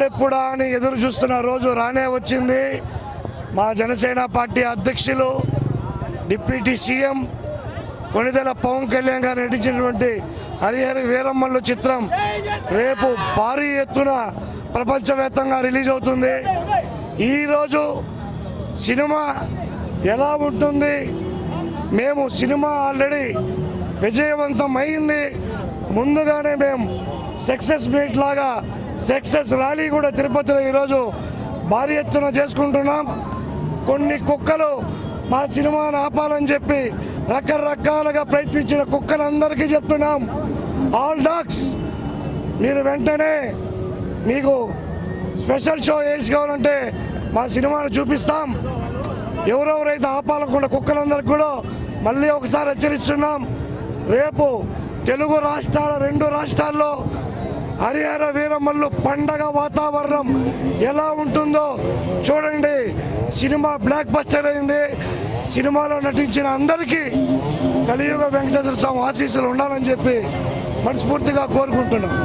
ఎప్పుడెప్పుడా అని ఎదురు చూస్తున్న రోజు రానే వచ్చింది. మా జనసేన పార్టీ అధ్యక్షులు డిప్యూటీ సీఎం కొణిదెల పవన్ కళ్యాణ్ గారు నటించినటువంటి హరిహరి వీరమ్మల్లు చిత్రం రేపు భారీ ఎత్తున ప్రపంచవ్యాప్తంగా రిలీజ్ అవుతుంది. ఈరోజు సినిమా ఎలా ఉంటుంది? మేము సినిమా ఆల్రెడీ విజయవంతం అయింది. ముందుగానే మేము సక్సెస్ మీట్ లాగా సక్సెస్ ర్యాలీ కూడా తిరుపతిలో ఈరోజు భారీ ఎత్తున చేసుకుంటున్నాం. కొన్ని కుక్కలు మా సినిమాను ఆపాలని చెప్పి రకరకాలుగా ప్రయత్నించిన కుక్కలందరికీ చెప్తున్నాం. ఆల్ డాగ్స్ మీరు వెంటనే మీకు స్పెషల్ షో వేసి కావాలంటే మా సినిమాను చూపిస్తాం. ఎవరెవరైతే ఆపాలనుకున్న కుక్కలందరికీ కూడా మళ్ళీ ఒకసారి హెచ్చరిస్తున్నాం. రేపు తెలుగు రాష్ట్రాల రెండు రాష్ట్రాల్లో హరిహర వీరమ్మల్లు పండగ వాతావరణం ఎలా ఉంటుందో చూడండి. సినిమా బ్లాక్ బస్టర్ అయింది. సినిమాలో నటించిన అందరికీ కలియుగ వెంకటేశ్వర స్వామి ఆశీస్సులు ఉండాలని చెప్పి మనస్ఫూర్తిగా కోరుకుంటున్నాం.